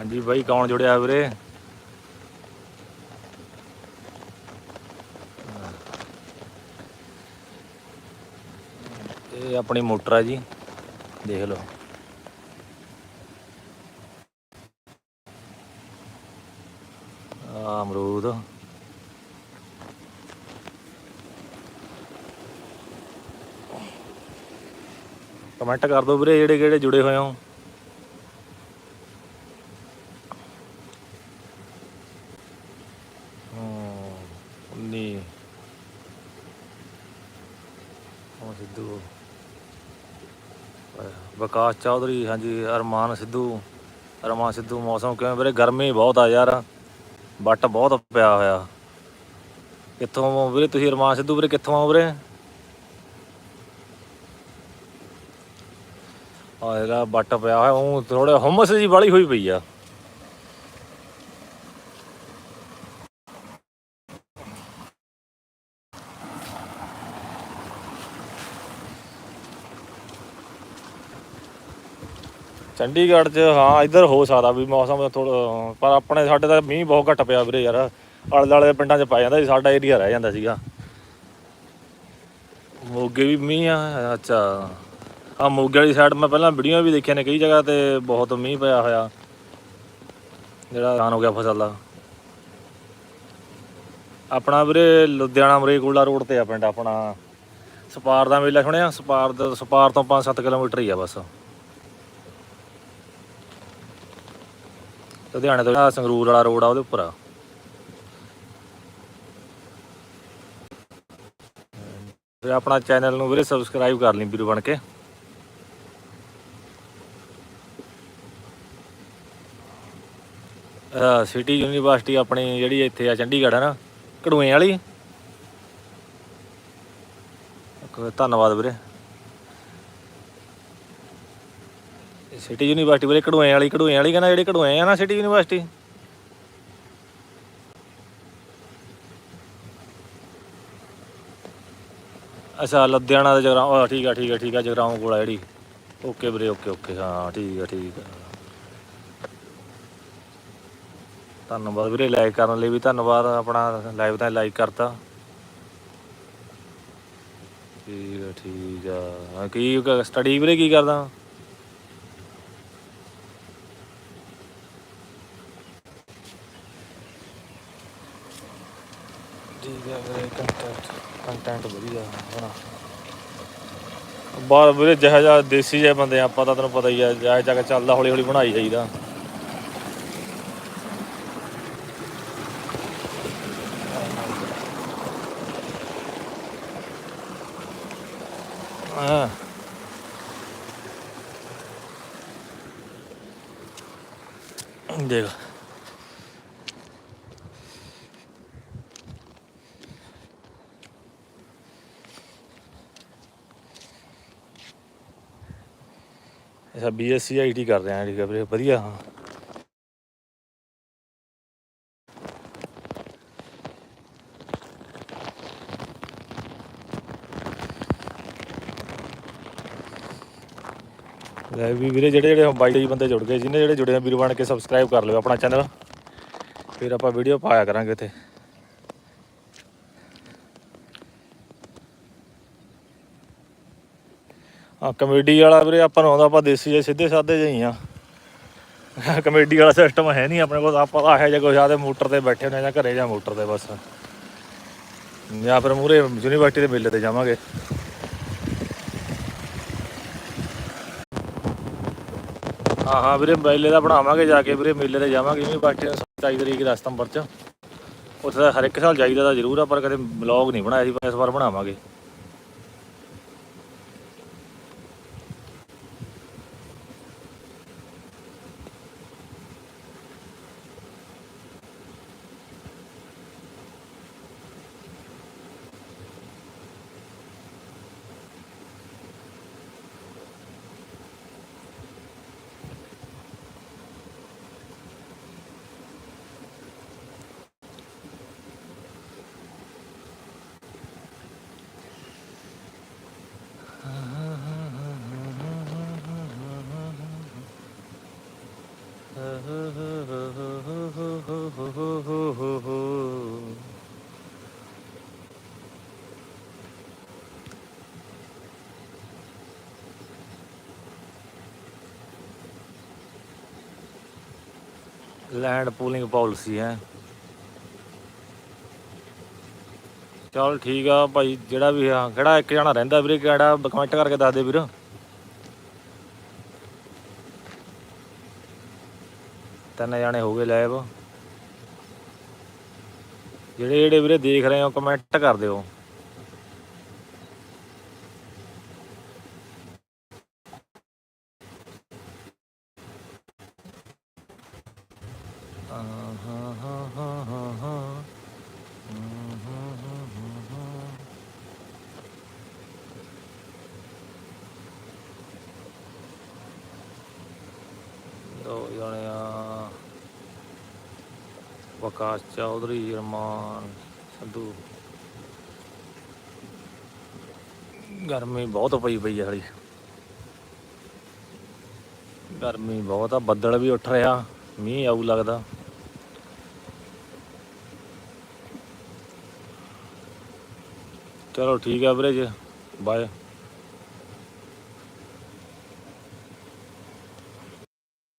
ਹਾਂਜੀ ਬਾਈ, ਕੌਣ ਜੁੜਿਆ ਵੀਰੇ? ਇਹ ਆਪਣੀ ਮੋਟਰ ਆ ਜੀ, ਦੇਖ ਲਓ। ਆ ਅਮਰੂਦ। ਕਮੈਂਟ ਕਰ ਦਿਓ ਵੀਰੇ, ਜਿਹੜੇ ਕਿਹੜੇ ਜੁੜੇ ਹੋਏ ਹੋ ਹੂੰ 19 ਉਹ ਸਿੱਧੂ ਵਿਕਾਸ ਚੌਧਰੀ, ਹਾਂਜੀ, ਅਰਮਾਨ ਸਿੱਧੂ ਅਰਮਾਨ ਸਿੱਧੂ ਮੌਸਮ ਕਿਵੇਂ ਵੀਰੇ? ਗਰਮੀ ਬਹੁਤ ਆ ਯਾਰ, ਵੱਟ ਬਹੁਤ ਪਿਆ ਹੋਇਆ। ਕਿੱਥੋਂ ਵੀਰੇ ਤੁਸੀਂ ਅਰਮਾਨ ਸਿੱਧੂ ਵੀਰੇ? ਕਿੱਥੋਂ ਆ ਵੀਰੇ? ਆ ਇਹਦਾ ਵੱਟ ਪਿਆ ਹੋਇਆ, ਉਹ ਥੋੜਾ ਹਮਸ ਜੀ ਵਾਲੀ ਹੋਈ ਪਈ ਆ। ਚੰਡੀਗੜ੍ਹ 'ਚ, ਹਾਂ, ਇੱਧਰ ਹੋ ਸਕਦਾ ਵੀ ਮੌਸਮ ਥੋੜਾ ਪਰ ਆਪਣੇ ਸਾਡੇ ਤਾਂ ਮੀਂਹ ਬਹੁਤ ਘੱਟ ਪਿਆ ਵੀਰੇ ਯਾਰ। ਆਲੇ ਦੁਆਲੇ ਪਿੰਡਾਂ 'ਚ ਪੈ ਜਾਂਦਾ ਸੀ, ਸਾਡਾ ਏਰੀਆ ਰਹਿ ਜਾਂਦਾ ਸੀਗਾ। ਮੋਗੇ ਵੀ ਮੀਂਹ ਆ, ਅੱਛਾ। ਆ ਮੋਗੇ ਵਾਲੀ ਸਾਈਡ ਮੈਂ ਪਹਿਲਾਂ ਵੀਡੀਓ ਵੀ ਦੇਖਿਆ ਨੇ ਕਈ ਜਗ੍ਹਾ ਤੇ ਬਹੁਤ ਮੀਂਹ ਪਿਆ ਹੋਇਆ। ਜਿਹੜਾ ਨੁਕਸਾਨ ਹੋ ਗਿਆ ਫਸਲ ਦਾ। ਆਪਣਾ ਵੀਰੇ ਲੁਧਿਆਣਾ ਮਰੇਕੋਲਾ ਰੋਡ ਤੇ ਆ ਪਿੰਡ ਆਪਣਾ। ਸਪਾਰ ਦਾ ਮੇਲਾ ਸੁਣਿਆ? ਸਪਾਰ ਦਾ ਸਪਾਰ ਤੋਂ 5-7 ਕਿਲੋਮੀਟਰ ਹੀ ਆ ਬਸ। ਲੁਧਿਆਣੇ ਤੋਂ ਜਿਹੜਾ ਸੰਗਰੂਰ ਵਾਲਾ ਰੋਡ ਆ, ਉਹਦੇ ਉੱਪਰ ਆ। ਤੇ ਆਪਣਾ ਚੈਨਲ ਨੂੰ ਵੀਰੇ ਸਬਸਕ੍ਰਾਈਬ ਕਰ ਲਈ ਵੀਰ ਬਣ ਕੇ। ਸਿਟੀ ਯੂਨੀਵਰਸਿਟੀ ਆਪਣੀ ਜਿਹੜੀ ਇੱਥੇ ਆ ਚੰਡੀਗੜ੍ਹ, ਹੈ ਨਾ? ਕੜੂਏ ਵਾਲੀ। ਧੰਨਵਾਦ ਵੀਰੇ। ਸਿਟੀ ਯੂਨੀਵਰਸਿਟੀ ਵੀਰੇ ਕੜੂਏ ਵਾਲੀ ਕੜੂਏ ਵਾਲੀ ਕਹਿੰਦਾ ਜਿਹੜੀ ਕੜੂਏ ਆ ਨਾ ਸਿਟੀ ਯੂਨੀਵਰਸਿਟੀ। ਅੱਛਾ, ਲੁਧਿਆਣਾ ਦਾ ਜਗਰਾਉਂ ਠੀਕ ਆ ਠੀਕ ਆ ਠੀਕ ਆ, ਜਗਰਾਉਂ ਕੋਲ ਆ ਜਿਹੜੀ। ਓਕੇ ਵੀਰੇ, ਓਕੇ ਓਕੇ, ਹਾਂ, ਠੀਕ ਆ ਠੀਕ ਆ। ਧੰਨਵਾਦ ਵੀਰੇ ਲਾਈਕ ਕਰਨ ਲਈ ਵੀ ਧੰਨਵਾਦ, ਆਪਣਾ ਲਾਈਵ ਤਾਂ ਲਾਈਕ ਕਰਤਾ। ਠੀਕ ਆ ਠੀਕ ਆ। ਕੀ ਸਟੱਡੀ ਵੀਰੇ ਕੀ ਕਰਦਾ? ਠੀਕ ਆ ਵੀਰੇ ਕੰਟੈਂਟ ਕੰਟੈਂਟ ਵਧੀਆ ਬਣਾ ਬਾਹਰ ਵੀਰੇ ਜਿਹੋ ਜਿਹਾ ਦੇਸੀ ਜਿਹੇ ਬੰਦੇ ਆਪਾਂ ਤਾਂ ਤੈਨੂੰ ਪਤਾ ਹੀ ਆ ਜਾਇ ਜਾ ਕੇ ਚੱਲਦਾ ਹੌਲੀ ਹੌਲੀ ਬਣਾਈ ਜਾਈਦਾ। ਹਾਂ। ਦੇਖ। ਅੱਛਾ ਬੀਐਸਸੀ ਆਈਟੀ ਕਰ ਰਿਹਾ ਠੀਕ ਹੈ ਵੀਰੇ, ਵਧੀਆ। ਹਾਂ ਲੈ ਵੀ ਵੀਰੇ, ਜਿਹੜੇ ਜਿਹੜੇ ਬਾਈ ਬੰਦੇ ਜੁੜ ਗਏ ਜਿਹਨੇ ਜਿਹੜੇ ਜੁੜੇ ਆ ਵੀਰ ਬਣ ਕੇ ਸਬਸਕ੍ਰਾਈਬ ਕਰ ਲਿਓ ਆਪਣਾ ਚੈਨਲ ਫਿਰ ਆਪਾਂ ਵੀਡੀਓ ਪਾਇਆ ਕਰਾਂਗੇ ਇੱਥੇ। ਆ ਕਮੇਡੀ ਵਾਲਾ ਵੀਰੇ, ਆਪਾਂ ਨੂੰ ਆਉਂਦਾ, ਆਪਾਂ ਦੇਸੀ ਜਿਹੇ ਸਿੱਧੇ ਸਾਦੇ ਜਿਹੇ ਆ। ਕਮੇਡੀ ਵਾਲਾ ਸਿਸਟਮ ਹੈ ਨਹੀਂ ਆਪਣੇ ਕੋਲ, ਆਪਾਂ ਤਾਂ ਇਹੋ ਜਿਹਾ ਕੁਛ ਆਦੇ ਮੋਟਰ ਤੇ ਬੈਠੇ ਹੁੰਦੇ ਆ ਜਾਂ ਘਰੇ ਜਾਂ ਮੋਟਰ ਤੇ ਬਸ। ਜਾਂ ਫਿਰ ਮੂਰੇ ਯੂਨੀਵਰਸਿਟੀ ਦੇ ਮੇਲੇ ਤੇ ਜਾਵਾਂਗੇ। ਹਾਂ ਹਾਂ ਵੀਰੇ ਮੇਲੇ ਦਾ ਬਣਾਵਾਂਗੇ ਜਾ ਕੇ ਵੀਰੇ, ਮੇਲੇ ਤੇ ਜਾਵਾਂਗੇ ਯੂਨੀਵਰਸਿਟੀ ਨੂੰ 27 ਤਰੀਕ ਦਾ ਸਤੰਬਰ ਚ। ਉੱਥੇ ਤਾਂ ਹਰ ਇੱਕ ਸਾਲ ਜਾਈਦਾ ਤਾਂ ਜ਼ਰੂਰ ਆ, ਪਰ ਕਦੇ ਵਲੌਗ ਨਹੀਂ ਬਣਾਇਆ ਸੀ ਇਸ ਵਾਰ ਬਣਾਵਾਂਗੇ। ਲੈਂਡ ਪੂਲਿੰਗ ਪਾਲਿਸੀ ਹੈ। ਚਲ ਠੀਕ ਆ ਭਾਈ, ਜਿਹੜਾ ਵੀ ਆ, ਕਿਹੜਾ ਇੱਕ ਜਣਾ ਰਹਿੰਦਾ ਵੀਰੇ, ਕਿਹੜਾ ਕਮੈਂਟ ਕਰਕੇ ਦੱਸ ਦੇ ਵੀਰ। ਤਿੰਨ ਜਾਣੇ ਹੋ ਗਏ ਲਾਈਵ ਜਿਹੜੇ ਜਿਹੜੇ ਵੀਰੇ ਦੇਖ ਰਹੇ ਹੋ ਕਮੈਂਟ ਕਰ ਦਿਓ। ਦੋ ਜਣੇ ਆ ਵਕਾਸ ਚੌਧਰੀ ਰਮਾਨ ਸੰਧੂ। ਗਰਮੀ ਬਹੁਤ ਪਈ ਪਈ ਆ ਹਲੀ ਗਰਮੀ ਬਹੁਤ ਆ, ਬੱਦਲ ਵੀ ਉੱਠ ਰਿਹਾ, ਮੀਂਹ ਆਊ ਲੱਗਦਾ। ਚਲੋ ਠੀਕ ਆ ਵੀਰੇ ਜੀ ਬਾਏ